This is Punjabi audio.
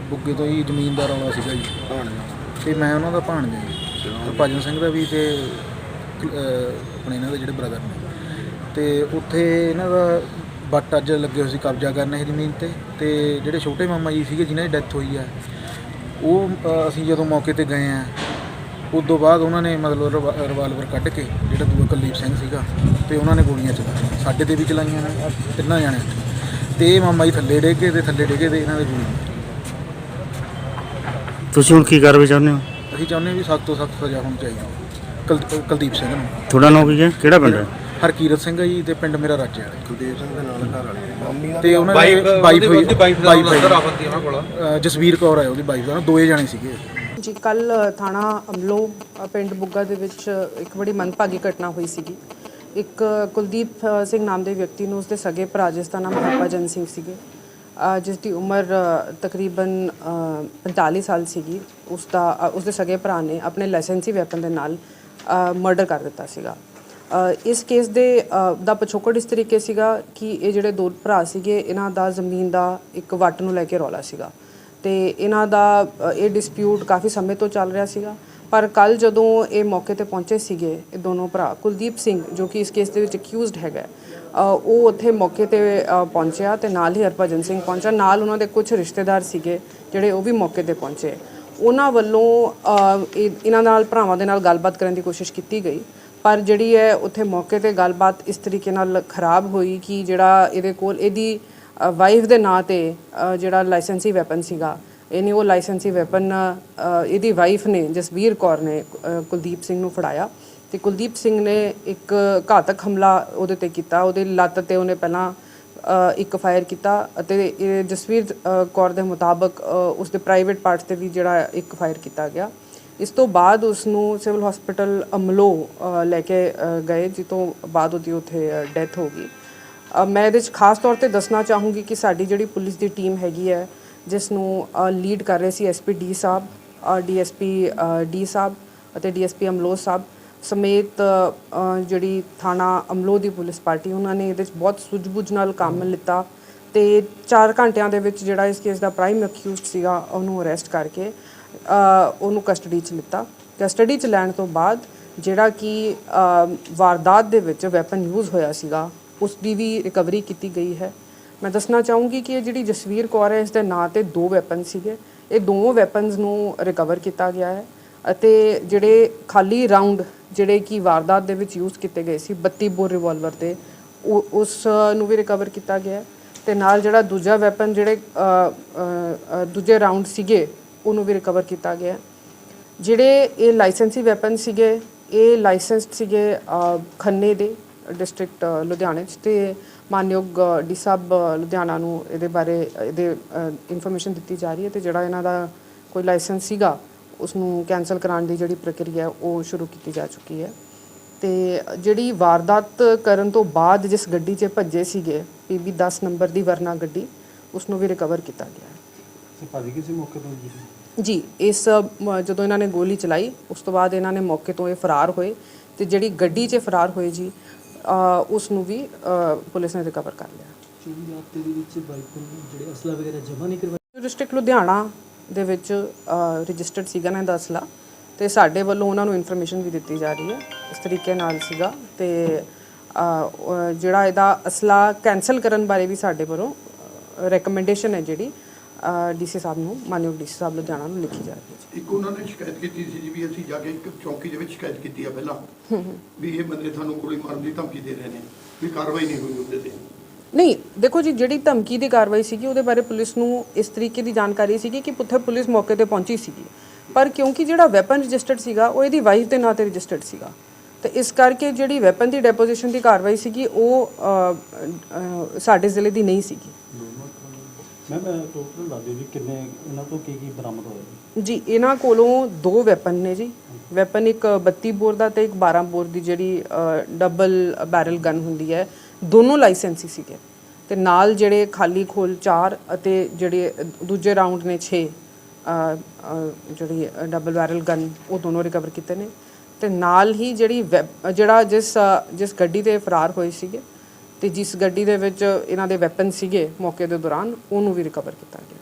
ਕੋਈ ਜ਼ਮੀਨ ਦਾ ਰੌਲਾ ਸੀਗਾ ਜੀ। ਤੇ ਮੈਂ ਉਹਨਾਂ ਦਾ ਭਾਣਜਾ ਜੀ। ਹਰਭਜਨ ਸਿੰਘ ਦਾ ਵੀ ਤੇ ਆਪਣੇ ਇਹਨਾਂ ਦੇ ਜਿਹੜੇ ਬ੍ਰਦਰ ਨੇ। ਤੇ ਉੱਥੇ ਇਹਨਾਂ ਦਾ ਬੱਟ ਅੱਜ ਲੱਗੇ ਹੋਏ ਸੀ ਕਬਜ਼ਾ ਕਰਨ ਇਹ ਜ਼ਮੀਨ ਤੇ। ਤੇ ਜਿਹੜੇ ਛੋਟੇ ਮਾਮਾ ਜੀ ਸੀਗੇ ਜਿਨ੍ਹਾਂ ਦੀ ਡੈਥ ਹੋਈ ਹੈ ਉਹ ਅਸੀਂ ਜਦੋਂ ਮੌਕੇ ਤੇ ਗਏ ਆ ਉਸ ਤੋਂ ਬਾਅਦ ਉਹਨਾਂ ਨੇ ਮਤਲਬ ਰਿਵਾ- ਰਿਵਾਲਵਰ ਕੱਢ ਕੇ ਜਿਹੜਾ ਦੂਆ ਕੁਲਦੀਪ ਸਿੰਘ ਸੀਗਾ ਤੇ ਉਹਨਾਂ ਨੇ ਗੋਲੀਆਂ ਚਲਾਈਆਂ। ਸਾਡੇ ਤੇ ਵੀ ਚਲਾਈਆਂ ਨੇ ਤਿੰਨਾਂ ਜਾਣਿਆਂ ਤੇ। ਤੇ ਇਹ ਮਾਮਾ ਜੀ ਥੱਲੇ ਡੇਗੇ ਤੇ ਥੱਲੇ ਡੇਗੇ ਤੇ ਇਹਨਾਂ ਦੇ ਗੋਲੀ। ਤੁਸੀਂ ਹੁਣ ਕੀ ਕਾਰਵਾਈ ਚਾਹੁੰਦੇ ਹੋ? ਅਸੀਂ ਚਾਹੁੰਦੇ ਹਾਂ ਵੀ ਸਖਤ ਤੋਂ ਸਖਤ ਸਜ਼ਾ ਹੋਣੀ ਚਾਹੀਦੀ ਕੁਲ ਕੁਲਦੀਪ ਸਿੰਘ ਨੂੰ। ਤੁਹਾਡਾ ਨਾਮ ਕੀ ਹੈ? ਕਿਹੜਾ ਪਿੰਡ ਹੈ? ਹਰਕੀਰਤ ਸਿੰਘ ਹੈ ਜੀ ਤੇ ਪਿੰਡ ਮੇਰਾ ਰਾਜਾ ਹੈ। ਕੁਲਦੀਪ ਸਿੰਘ ਦੇ ਨਾਲ ਘਰ ਵਾਲੀ ਤੇ ਉਹਨਾਂ ਦੇ ਵਾਈਫ ਹੋਈ ਵਾਈਫ ਹੈ ਜਸਵੀਰ ਕੌਰ ਹੈ ਉਹਦੀ ਵਾਈਫ ਦਾ ਦੋਏ ਜਾਣੇ ਸੀਗੇ। ਜੀ ਕੱਲ ਥਾਣਾ ਅਮਲੋ ਅ, ਪਿੰਡ ਬੁੱਗਾ ਦੇ ਵਿੱਚ ਇੱਕ ਬੜੀ ਮੰਦਭਾਗੀ ਘਟਨਾ ਹੋਈ ਸੀਗੀ। ਇੱਕ ਕੁਲਦੀਪ ਅ, ਸਿੰਘ ਨਾਮ ਦੇ ਵਿਅਕਤੀ ਨੂੰ ਉਸਦੇ ਸਗੇ ਭਰਾ ਜਿਸ ਦਾ ਨਾਮ ਹਰਭਜਨ ਸਿੰਘ ਸੀਗੇ। ਜਿਸ ਦੀ ਉਮਰ ਤਕਰੀਬਨ ਅ, 45 ਸਾਲ ਸੀਗੀ ਉਸ ਦਾ ਅ, ਉਸਦੇ ਸਗੇ ਭਰਾ ਨੇ ਆਪਣੇ ਲਾਇਸੈਂਸੀ ਵੈਪਨ ਦੇ ਨਾਲ ਮਰਡਰ ਕਰ ਦਿੱਤਾ ਸੀਗਾ। ਇਸ ਕੇਸ ਦੇ ਦਾ ਪਿਛੋਕੜ ਇਸ ਤਰੀਕੇ ਸੀਗਾ ਕਿ ਇਹ ਜਿਹੜੇ ਦੋ ਭਰਾ ਸੀਗੇ ਇਹਨਾਂ ਦਾ ਜ਼ਮੀਨ ਦਾ ਇੱਕ ਵੱਟ ਨੂੰ ਲੈ ਕੇ ਰੌਲਾ ਸੀਗਾ। ਤੇ ਇਹਨਾਂ ਦਾ ਇਹ ਡਿਸਪਿਊਟ ਕਾਫੀ ਸਮੇਂ ਤੋਂ ਚੱਲ ਰਿਹਾ ਸੀਗਾ। ਪਰ ਕੱਲ ਜਦੋਂ ਇਹ ਮੌਕੇ ਤੇ ਪਹੁੰਚੇ ਸੀਗੇ ਇਹ ਦੋਨੋਂ ਭਰਾ ਕੁਲਦੀਪ ਸਿੰਘ ਜੋ ਕਿ ਇਸ ਕੇਸ ਦੇ ਵਿੱਚ ਅਕਿਊਜ਼ਡ ਹੈਗਾ ਉਹ ਉੱਥੇ ਮੌਕੇ ਤੇ ਪਹੁੰਚਿਆ ਤੇ ਨਾਲ ਹੀ ਹਰਭਜਨ ਸਿੰਘ ਪਹੁੰਚਿਆ। ਨਾਲ ਉਹਨਾਂ ਦੇ ਕੁਝ ਰਿਸ਼ਤੇਦਾਰ ਸੀਗੇ ਜਿਹੜੇ ਉਹ ਵੀ ਮੌਕੇ ਤੇ ਪਹੁੰਚੇ। ਉਹਨਾਂ ਵੱਲੋਂ ਇਹ- ਇਹਨਾਂ ਨਾਲ ਭਰਾਵਾਂ ਦੇ ਨਾਲ ਗੱਲਬਾਤ ਕਰਨ ਦੀ ਕੋਸ਼ਿਸ਼ ਕੀਤੀ ਗਈ। ਪਰ ਜਿਹੜੀ ਹੈ ਉੱਥੇ ਮੌਕੇ ਤੇ ਗੱਲਬਾਤ ਇਸ ਤਰੀਕੇ ਨਾਲ ਖਰਾਬ ਹੋਈ ਕਿ ਜਿਹੜਾ ਇਹਦੇ ਕੋਲ ਇਹਦੀ ਵਾਈਫ ਦੇ ਨਾਂ ਤੇ ਜਿਹੜਾ ਲਾਇਸੈਂਸੀ ਵੈਪਨ ਸੀਗਾ, ਇਹਨੇ ਉਹ ਲਾਇਸੈਂਸੀ ਵੈਪਨ ਇਹਦੀ ਵਾਈਫ ਨੇ ਜਸਵੀਰ ਕੌਰ ਨੇ ਕੁਲਦੀਪ ਸਿੰਘ ਨੂੰ ਫੜਾਇਆ। ਤੇ ਕੁਲਦੀਪ ਸਿੰਘ ਨੇ ਇੱਕ ਘਾਤਕ ਹਮਲਾ ਉਹਦੇ ਤੇ ਕੀਤਾ ਉਹਦੇ ਲੱਤ ਤੇ ਉਹਨੇ ਪਹਿਲਾਂ ਇੱਕ ਫਾਇਰ ਕੀਤਾ ਅਤੇ ਇਹ ਜਸਵੀਰ ਕੌਰ ਦੇ ਮੁਤਾਬਕ ਅ, ਉਸਦੇ ਪ੍ਰਾਈਵੇਟ ਪਾਰਟ ਤੇ ਵੀ ਜਿਹੜਾ ਇੱਕ ਫਾਇਰ ਕੀਤਾ ਗਿਆ। ਇਸ ਤੋਂ ਬਾਅਦ ਉਸ ਨੂੰ ਸਿਵਲ ਹਸਪੀਟਲ ਅਮਲੋ ਲੈ ਕੇ ਗਏ ਜਿਸ ਬਾਅਦ ਉਹਦੀ ਉੱਥੇ ਡੈਥ ਹੋ ਗਈ। ਮੈਂ ਇਹਦੇ 'ਚ ਖਾਸ ਤੌਰ ਤੇ ਦੱਸਣਾ ਚਾਹੂੰਗੀ ਕਿ ਸਾਡੀ ਜਿਹੜੀ ਪੁਲਿਸ ਦੀ ਟੀਮ ਹੈਗੀ ਹੈ ਜਿਸ ਨੂੰ ਲੀਡ ਕਰ ਰਹੇ ਸੀ ਐਸਪੀ ਡੀ ਸਾਹਿਬ ਡੀਐਸਪੀ ਡੀ ਸਾਹਿਬ ਅਤੇ ਡੀਐਸਪੀ ਅਮਲੋ ਸਾਹਿਬ ਸਮੇਤ ਜਿਹੜੀ ਥਾਣਾ ਅਮਲੋ ਦੀ ਪੁਲਿਸ ਪਾਰਟੀ ਉਹਨਾਂ ਨੇ ਇਹਦੇ 'ਚ ਬਹੁਤ ਸੁੱਝ-ਬੁੱਝ ਨਾਲ ਕੰਮ ਲਿੱਤਾ ਤੇ 4 ਘੰਟਿਆਂ ਦੇ ਵਿੱਚ ਜਿਹੜਾ ਇਸ ਕੇਸ ਦਾ ਪ੍ਰਾਈਮ ਅਕਿਊਜ਼ਡ ਸੀਗਾ ਉਹਨੂੰ ਅਰੈਸਟ ਕਰਕੇ ਉਹਨੂੰ ਕਸਟਡੀ 'ਚ ਲਿੱਤਾ। ਕਸਟਡੀ 'ਚ ਲੈਣ ਤੋਂ ਬਾਅਦ ਜਿਹੜਾ ਕਿ ਵਾਰਦਾਤ ਦੇ ਵਿੱਚ ਵੈਪਨ ਯੂਜ਼ ਹੋਇਆ ਸੀਗਾ ਉਸ ਦੀ ਵੀ ਰਿਕਵਰੀ ਕੀਤੀ ਗਈ ਹੈ। ਮੈਂ ਦੱਸਣਾ ਚਾਹੂੰਗੀ ਕਿ ਇਹ ਜਿਹੜੀ ਜਸਵੀਰ ਕੌਰ ਹੈ ਇਸ ਦੇ ਨਾਂ ਤੇ ਦੋ ਵੈਪਨ ਸੀਗੇ। ਇਹ ਦੋਵੇਂ ਵੈਪਨਸ ਨੂੰ ਰਿਕਵਰ ਕੀਤਾ ਗਿਆ ਹੈ ਅਤੇ ਜਿਹੜੇ ਖਾਲੀ ਰਾਉਂਡ ਜਿਹੜੇ ਕਿ ਵਾਰਦਾਤ ਦੇ ਵਿੱਚ ਯੂਜ਼ ਕੀਤੇ ਗਏ ਸੀ 32 ਬੋਰ ਰਿਵਾਲਵਰ ਦੇ ਉਹ ਉਸ ਨੂੰ ਵੀ ਰਿਕਵਰ ਕੀਤਾ ਗਿਆ ਹੈ। ਤੇ ਨਾਲ ਜਿਹੜਾ ਦੂਜਾ ਵੈਪਨ ਜਿਹੜੇ ਦੂਜੇ ਰਾਉਂਡ ਸੀਗੇ, ਉਹਨੂੰ ਵੀ ਰਿਕਵਰ ਕੀਤਾ ਗਿਆ ਜਿਹੜੇ ਇਹ ਲਾਇਸੈਂਸੀ ਵੈਪਨ ਸੀਗੇ, ਇਹ ਲਾਇਸੈਂਸਡ ਸੀਗੇ ਖੰਨੇ ਦੇ ਡਿਸਟ੍ਰਿਕਟ ਲੁਧਿਆਣੇ 'ਚ। ਤੇ ਮਾਨਯੋਗ ਡੀ ਸਾਹਿਬ ਲੁਧਿਆਣਾ ਨੂੰ ਇਹਦੇ ਬਾਰੇ, ਇਹਦੇ ਇਨਫੋਰਮੇਸ਼ਨ ਦਿੱਤੀ ਜਾ ਰਹੀ ਹੈ। ਤੇ ਜਿਹੜਾ ਇਹਨਾਂ ਦਾ ਕੋਈ ਲਾਇਸੈਂਸ ਸੀਗਾ ਉਸ ਨੂੰ ਕੈਨਸਲ ਕਰਾਉਣ ਦੀ ਜਿਹੜੀ ਪ੍ਰਕਿਰਿਆ ਉਹ ਸ਼ੁਰੂ ਕੀਤੀ ਜਾ ਚੁੱਕੀ ਹੈ। ਤੇ ਜਿਹੜੀ ਵਾਰਦਾਤ ਕਰਨ ਤੋਂ ਬਾਅਦ ਜਿਸ ਗੱਡੀ 'ਚ ਭੱਜੇ ਸੀਗੇ ਪੀਬੀ 10 ਨੰਬਰ ਦੀ ਵਰਨਾ ਗੱਡੀ ਉਸ ਨੂੰ ਵੀ ਰਿਕਵਰ ਕੀਤਾ ਗਿਆ ਹੈ। ਭਾਜੀ ਕਿਸੇ ਮੌਕੇ ਤੋਂ ਜੀ? ਜੀ ਇਸ ਜਦੋਂ ਇਹਨਾਂ ਨੇ ਗੋਲੀ ਚਲਾਈ ਉਸ ਤੋਂ ਬਾਅਦ ਇਹਨਾਂ ਨੇ ਮੌਕੇ ਤੋਂ ਇਹ ਫਰਾਰ ਹੋਏ। ਤੇ ਜਿਹੜੀ ਗੱਡੀ 'ਚ ਫਰਾਰ ਹੋਏ ਜੀ ਉਸ ਨੂੰ ਵੀ ਪੁਲਿਸ ਨੇ ਰਿਕਵਰ ਕਰ ਲਿਆ। ਚੋਰੀ ਹਫ਼ਤੇ ਦੇ ਵਿੱਚ ਬਾਈਕ ਜਿਹੜੇ ਅਸਲਾ ਵਗੈਰਾ ਜਮ੍ਹਾਂ ਨਹੀਂ ਕਰਵਾਏ? ਡਿਸਟ੍ਰਿਕਟ ਲੁਧਿਆਣਾ ਦੇ ਵਿੱਚ ਰਜਿਸਟਰਡ ਸੀਗਾ ਨਾ ਇਹਦਾ ਅਸਲਾ ਤੇ ਸਾਡੇ ਵੱਲੋਂ ਉਹਨਾਂ ਨੂੰ ਇਨਫੋਰਮੇਸ਼ਨ ਵੀ ਦਿੱਤੀ ਜਾ ਰਹੀ ਹੈ। ਇਸ ਤਰੀਕੇ ਨਾਲ ਸੀਗਾ। ਤੇ ਜਿਹੜਾ ਇਹਦਾ ਅਸਲਾ ਕੈਨਸਲ ਕਰਨ ਬਾਰੇ ਵੀ ਸਾਡੇ ਵੱਲੋਂ ਰეკਮੈਂਡੇਸ਼ਨ ਹੈ ਜਿਹੜੀ ਡੀਸੀ ਸਾਹਿਬ ਨੂੰ ਮਾਨਯੋਗ ਡੀਸੀ ਸਾਹਿਬ ਲੁਧਿਆਣਾ ਨੂੰ ਲਿਖੀ ਜਾ ਰਹੀ ਹੈ। ਇੱਕ ਉਹਨਾਂ ਨੇ ਸ਼ਿਕਾਇਤ ਕੀਤੀ ਸੀ ਜੀ ਵੀ ਅਸੀਂ ਜਾ ਕੇ ਇੱਕ ਚੌਕੀ ਦੇ ਵਿੱਚ ਸ਼ਿਕਾਇਤ ਕੀਤੀ ਆ ਪਹਿਲਾਂ। ਵੀ ਇਹ ਬੰਦੇ ਸਾਨੂੰ ਗੋਲੀ ਮਾਰਨ ਦੀ ਧਮਕੀ ਦੇ ਰਹੇ ਨੇ। ਵੀ ਕਾਰਵਾਈ ਨਹੀਂ ਹੋਈ ਉਹਦੇ ਤੇ। ਨਹੀਂ ਦੇਖੋ ਜੀ ਜਿਹੜੀ ਧਮਕੀ ਦੀ ਕਾਰਵਾਈ ਸੀਗੀ ਉਹਦੇ ਬਾਰੇ ਪੁਲਿਸ ਨੂੰ ਇਸ ਤਰੀਕੇ ਦੀ ਜਾਣਕਾਰੀ ਸੀਗੀ ਕਿ ਪੁੱਥੇ ਪੁਲਿਸ ਮੌਕੇ ਤੇ ਪਹੁੰਚੀ ਸੀਗੀ। ਪਰ ਕਿਉਂਕਿ ਜਿਹੜਾ ਵੈਪਨ ਰਜਿਸਟਰਡ ਸੀਗਾ ਉਹ ਇਹਦੀ ਵਾਈਫ ਦੇ ਨਾਂ ਤੇ ਰਜਿਸਟਰਡ ਸੀਗਾ। ਤੇ ਇਸ ਕਰਕੇ ਜਿਹੜੀ ਵੈਪਨ ਦੀ ਡੈਪੋਜੀਸ਼ਨ ਦੀ ਕਾਰਵਾਈ ਸੀਗੀ ਉਹ ਸਾਡੇ ਜ਼ਿਲ੍ਹੇ ਦੀ ਨਹੀਂ ਸੀਗੀ। ਮੈਂ ਟੋਟਲ ਦੱਸ ਦਿਓ ਜੀ ਕਿੰਨੇ ਇਹਨਾਂ ਤੋਂ ਕੀ ਕੀ ਬਰਾਮਦ ਹੋਇਆ ਜੀ? ਇਹਨਾਂ ਕੋਲੋਂ ਦੋ ਵੈਪਨ ਨੇ ਜੀ। ਵੈਪਨ ਇੱਕ 32 ਬੋਰ ਦਾ ਤੇ ਇੱਕ 12 ਬੋਰ ਦੀ ਜਿਹੜੀ ਡਬਲ ਬੈਰਲ ਗਨ ਹੁੰਦੀ ਹੈ। ਦੋਨੋਂ ਲਾਇਸੈਂਸੀ ਸੀਗੇ। ਤੇ ਨਾਲ ਜਿਹੜੇ ਖਾਲੀ ਖੋਲ 4 ਅਤੇ ਜਿਹੜੇ ਦੂਜੇ ਰਾਉਂਡ ਨੇ 6 ਜਿਹੜੀ ਡਬਲ ਬੈਰਲ ਗਨ ਉਹ ਦੋਨੋਂ ਰਿਕਵਰ ਕੀਤੇ ਨੇ। ਤੇ ਨਾਲ ਹੀ ਜਿਹੜੀ ਵੈਪ- ਜਿਹੜਾ ਜਿਸ ਜਿਸ ਗੱਡੀ ਤੇ ਫਰਾਰ ਹੋਏ ਸੀਗੇ ਤੇ ਜਿਸ ਗੱਡੀ ਦੇ ਵਿੱਚ ਇਹਨਾਂ ਦੇ ਵੈਪਨ ਸੀਗੇ ਮੌਕੇ ਦੇ ਦੌਰਾਨ, ਉਹਨੂੰ ਵੀ ਰਿਕਵਰ ਕੀਤਾ ਗਿਆ।